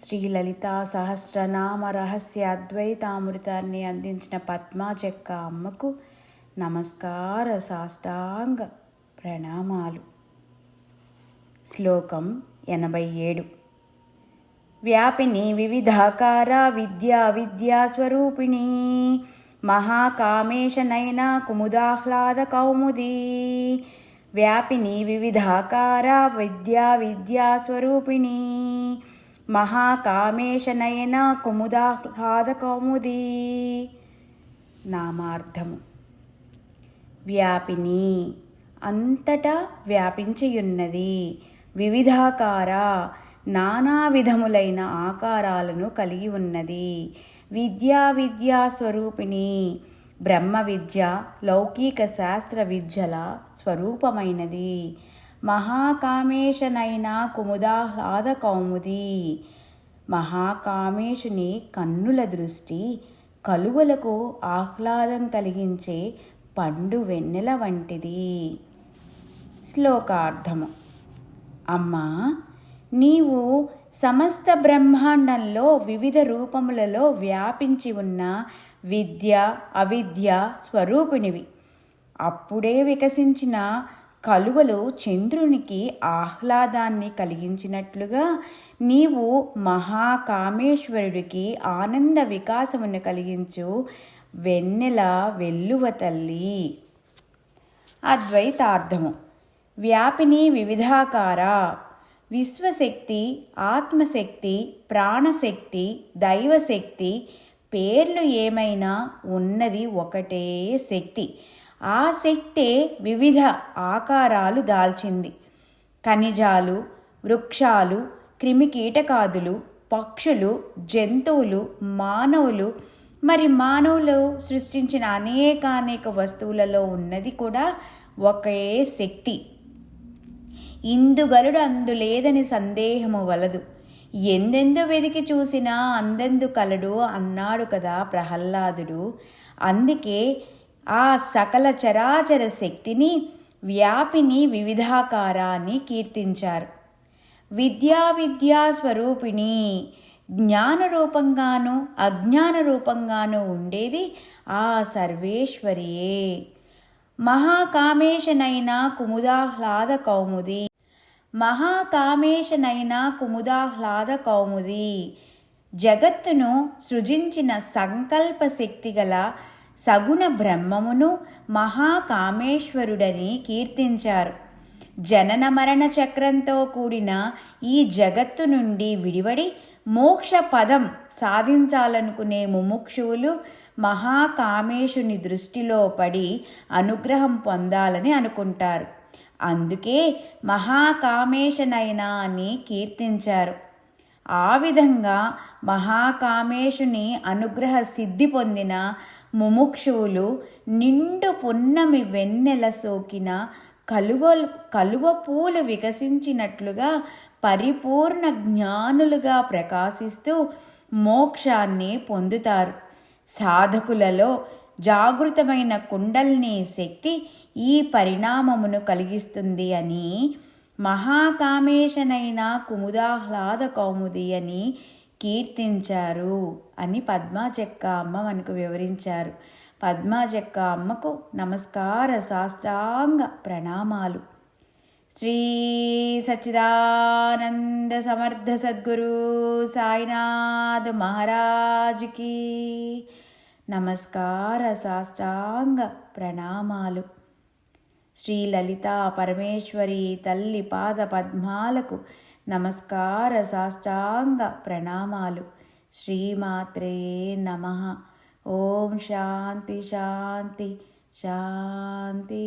శ్రీ లలితా సహస్రనామ రహస్య అద్వైతామృతాన్ని అందించిన పద్మా చెక్క అమ్మకు నమస్కార సాష్టాంగ ప్రణామాలు. శ్లోకం ఎనభై ఏడు. వ్యాపిని వివిధాకార విద్యా విద్యాస్వరూపిణి మహాకామేశనైన కుముదాహ్లాద కౌముది. వ్యాపిని వివిధాకార విద్యా విద్యాస్వరూపిణి మహాకామేశనయన కుముదాహ్లాదకౌముదీ నామార్థము. వ్యాపిని అంతటా వ్యాపించియున్నది వివిధాకార నానా విధములైన ఆకారాలను కలిగి ఉన్నది విద్యా విద్యా స్వరూపిణి బ్రహ్మ విద్య లౌకిక శాస్త్ర విద్యల స్వరూపమైనది. మహాకామేశనైన కుముదాహ్లాద కౌముది మహాకామేశుని కన్నుల దృష్టి కలువలకు ఆహ్లాదం కలిగించే పండు వెన్నెల వంటిది. శ్లోకార్థము. అమ్మా నీవు సమస్త బ్రహ్మాండంలో వివిధ రూపములలో వ్యాపించి ఉన్న విద్య అవిద్య స్వరూపిణివి అప్పుడే వికసించిన కలువలు చంద్రునికి ఆహ్లాదాన్ని కలిగించినట్లుగా నీవు మహాకామేశ్వరుడికి ఆనంద వికాసమును కలిగించు వెన్నెల వెల్లువ తల్లి. అద్వైతార్థము. వ్యాపిని వివిధాకార. విశ్వశక్తి ఆత్మశక్తి ప్రాణశక్తి దైవశక్తి పేర్లు ఏమైనా ఉన్నది ఒకటే శక్తి. ఆ శక్తే వివిధ ఆకారాలు దాల్చింది. ఖనిజాలు వృక్షాలు క్రిమికీటకాదులు పక్షులు జంతువులు మానవులు మరి మానవులు సృష్టించిన అనేకానేక వస్తువులలో ఉన్నది కూడా ఒకే శక్తి. ఇందుగలుడు అందులేదని సందేహము వలదు. ఎందెందు వెదికి చూసినా అందెందు కలడు అన్నాడు కదా ప్రహ్లాదుడు. అందుకే ఆ సకల చరాచర శక్తిని వ్యాపిని వివిధాకారాన్ని కీర్తించారు. విద్యా విద్యా స్వరూపిణి జ్ఞాన రూపంగాను అజ్ఞాన రూపంగాను ఉండేది ఆ సర్వేశ్వరియే. మహాకామేశనైన కుముదాహ్లాద కౌముది మహాకామేశనైన కుముదాహ్లాద కౌముది జగత్తును సృజించిన సంకల్ప శక్తి గల సగుణ బ్రహ్మమును మహాకామేశ్వరుడని కీర్తించారు. జనన మరణ చక్రంతో కూడిన ఈ జగత్తు నుండి విడివడి మోక్ష పదం సాధించాలనుకునే ముముక్షువులు మహాకామేశుని దృష్టిలో పడి అనుగ్రహం పొందాలని అనుకుంటారు. అందుకే మహాకామేశనైనా అని కీర్తించారు. ఆ విధంగా మహాకామేశుని అనుగ్రహ సిద్ధి పొందిన ముముక్షువులు నిండు పున్నమి వెన్నెల సోకిన కలువ కలువ పూలు వికసించినట్లుగా పరిపూర్ణ జ్ఞానులుగా ప్రకాశిస్తూ మోక్షాన్ని పొందుతారు. సాధకులలో జాగృతమైన కుండల్ని శక్తి ఈ పరిణామమును కలిగిస్తుంది అని మహాకామేశనైన కుముదాహ్లాద కౌముది అని కీర్తించారు అని పద్మా చెక్క అమ్మ మనకు వివరించారు. పద్మా చెక్క అమ్మకు నమస్కార సాష్టాంగ ప్రణామాలు. శ్రీ సచ్చిదానంద సమర్థ సద్గురు సాయినాథ్ మహారాజుకి నమస్కార సాష్టాంగ ప్రణామాలు. శ్రీ లలితా పరమేశ్వరి తల్లి పాద పద్మాలకు నమస్కార సాష్టాంగ ప్రణామాలు. శ్రీమాత్రే నమ. ఓం శాంతి శాంతి శాంతి.